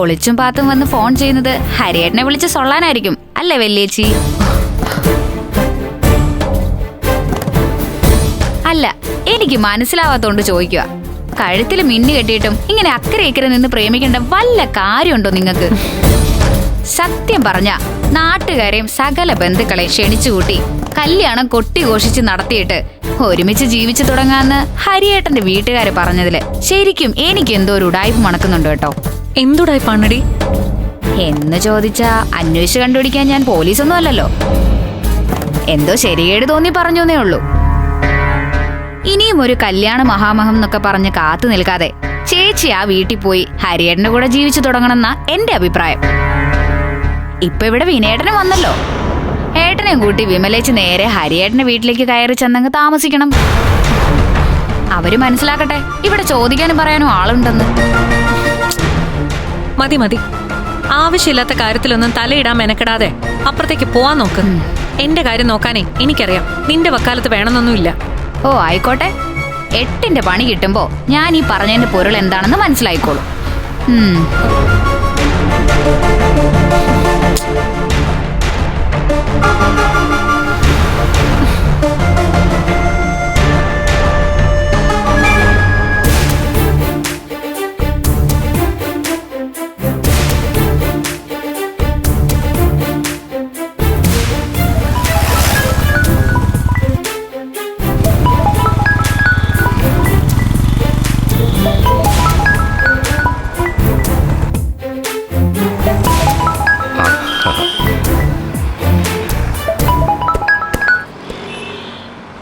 ഒളിച്ചും പാത്തും വന്ന് ഫോൺ ചെയ്യുന്നത് ഹരിയേട്ടനെ വിളിച്ച് സൊള്ളാനായിരിക്കും. അല്ലേ വല്യേച്ചി അല്ല എനിക്ക് മനസ്സിലാവാത്തോണ്ട് ചോദിക്കുക കഴുത്തിൽ മിന്നു കെട്ടിയിട്ടും ഇങ്ങനെ അക്കരെ ഇക്കരെ നിന്ന് പ്രേമിക്കേണ്ട വല്ല കാര്യമുണ്ടോ നിങ്ങൾക്ക്? സത്യം പറഞ്ഞ നാട്ടുകാരെയും സകല ബന്ധുക്കളെയും ക്ഷണിച്ചുകൂട്ടി കല്യാണം കൊട്ടിഘോഷിച്ച് നടത്തിയിട്ട് ഒരുമിച്ച് ജീവിച്ചു തുടങ്ങാന്ന് ഹരിയേട്ടന്റെ വീട്ടുകാര് പറഞ്ഞതിൽ ശരിക്കും എനിക്ക് എന്തോ ഒരു ഉടായ്പ മണക്കുന്നുണ്ട് കേട്ടോ. എന്തുടായി പണടി എന്ന് ചോദിച്ചാ അന്വേഷിച്ച് കണ്ടുപിടിക്കാൻ ഞാൻ പോലീസൊന്നും അല്ലല്ലോ. എന്തോ ശരിയേട് തോന്നി പറഞ്ഞു പറഞ്ഞേ ഉള്ളൂ. ഇനിയും ഒരു കല്യാണ മഹാമഹം എന്നൊക്കെ പറഞ്ഞ് കാത്തു നിൽക്കാതെ ചേച്ചി ആ വീട്ടിൽ പോയി ഹരിയേട്ടന്റെ കൂടെ ജീവിച്ചു തുടങ്ങണമെന്ന എന്റെ അഭിപ്രായം. ഇപ്പൊ ഇവിടെ വിനേട്ടനും വന്നല്ലോ. ഏട്ടനെയും കൂട്ടി വിമലേച്ച് നേരെ ഹരിയേട്ടന്റെ വീട്ടിലേക്ക് കയറി ചെന്നങ്ങ് താമസിക്കണം. അവർ മനസ്സിലാക്കട്ടെ ഇവിടെ ചോദിക്കാനും പറയാനും ആളുണ്ടെന്ന്. മതി മതി. ആവശ്യമില്ലാത്ത കാര്യത്തിലൊന്നും തലയിടാൻ മെനക്കെടാതെ അപ്പുറത്തേക്ക് പോവാൻ നോക്ക്. എന്റെ കാര്യം നോക്കാനേ എനിക്കറിയാം. നിന്റെ വക്കാലത്ത് വേണമെന്നൊന്നുമില്ല. ഓ ആയിക്കോട്ടെ. എട്ടിന്റെ പണി കിട്ടുമ്പോ ഞാൻ ഈ പറഞ്ഞതിന്റെ പൊരുൾ എന്താണെന്ന് മനസ്സിലായിക്കോളൂ. ഉം.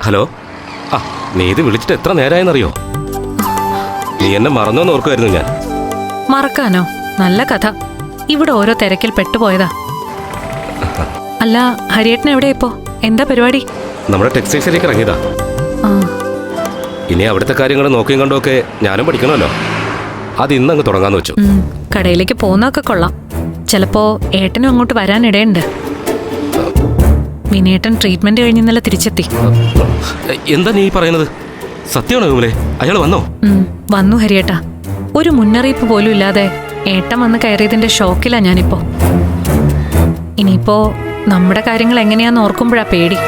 ഹലോ? ആ നീ ഇത് വിളിച്ചിട്ട് എത്ര നേരായെന്നറിയോ? നീ എന്നെ മറന്നോന്ന് ഓർക്കുമായിരുന്നു ഞാൻ. മറക്കാനോ? നല്ല കഥ. ഇവിടെ ഓരോ തിരക്കിൽ പെട്ടുപോയതാ. അല്ല ഹരിയേട്ടൻ എവിടെ ഇപ്പോ? എന്താ പരിപാടി? നമ്മുടെ ടെക്സ്റ്റൈൽസിലേക്ക് ഇറങ്ങിയതാ. ആ. ഇനി അവിടുത്തെ കാര്യങ്ങൾ നോക്കിയും കണ്ടുമൊക്കെ ഞാനും പഠിക്കണമല്ലോ. അത് ഇന്ന് അങ്ങ് തുടങ്ങാന്ന് വെച്ചു. ഉം, കടയിലേക്ക് പോകുന്നതൊക്കെ കൊള്ളാം. ചിലപ്പോ ഏട്ടനും അങ്ങോട്ട് വരാനിടയുണ്ട്. വിനേട്ടൻ ട്രീറ്റ്മെന്റ് കഴിഞ്ഞ് ഇന്നലെ തിരിച്ചെത്തി. എന്താ നീ പറയുന്നത്? സത്യമാണോ വിമലെ? അയാൾ വന്നോ? വന്നു ഹരിയേട്ടാ. ഒരു മുന്നറിയിപ്പ് പോലും ഇല്ലാതെ ഏട്ടൻ വന്ന് കയറിയതിന്റെ ഷോക്കിലാ ഞാനിപ്പോ. ഇനിയിപ്പോ നമ്മുടെ കാര്യങ്ങൾ എങ്ങനെയാന്ന് ഓർക്കുമ്പോഴാ പേടി.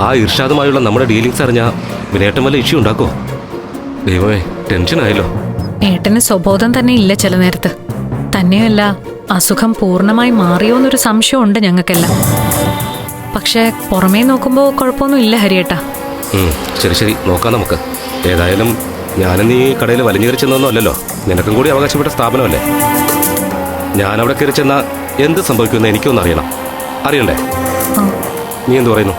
ആ ഇർഷാദുമായുള്ള നമ്മുടെ ഡീലിങ്സ് അറിഞ്ഞാ വിനേട്ടം വല്ല ഇഷ്യൂ ഉണ്ടാക്കോ? ദൈവമേ ടെൻഷനായല്ലോ ഏട്ടന് സ്വബോധം തന്നെ ഇല്ല ചില നേരത്ത്. തന്നെയല്ല അസുഖം പൂർണമായി മാറിയോ എന്നൊരു സംശയമുണ്ട് ഞങ്ങൾക്കെല്ലാം. പക്ഷേ പുറമേ നോക്കുമ്പോൾ കുഴപ്പമൊന്നും ഇല്ല ഹരിയേട്ടാ ശരി ശരി. നോക്കാം നമുക്ക്. ഏതായാലും ഞാനും നീ കടയിൽ വലിഞ്ഞേറി ചെന്നൊന്നും അല്ലല്ലോ. നിനക്കും കൂടി അവകാശപ്പെട്ട സ്ഥാപനമല്ലേ? ഞാൻ അവിടെ കയറി ചെന്ന എന്ത് സംഭവിക്കുമെന്ന് എനിക്കൊന്നും അറിയണം അറിയണ്ടേ നീ എന്ത് പറയുന്നു?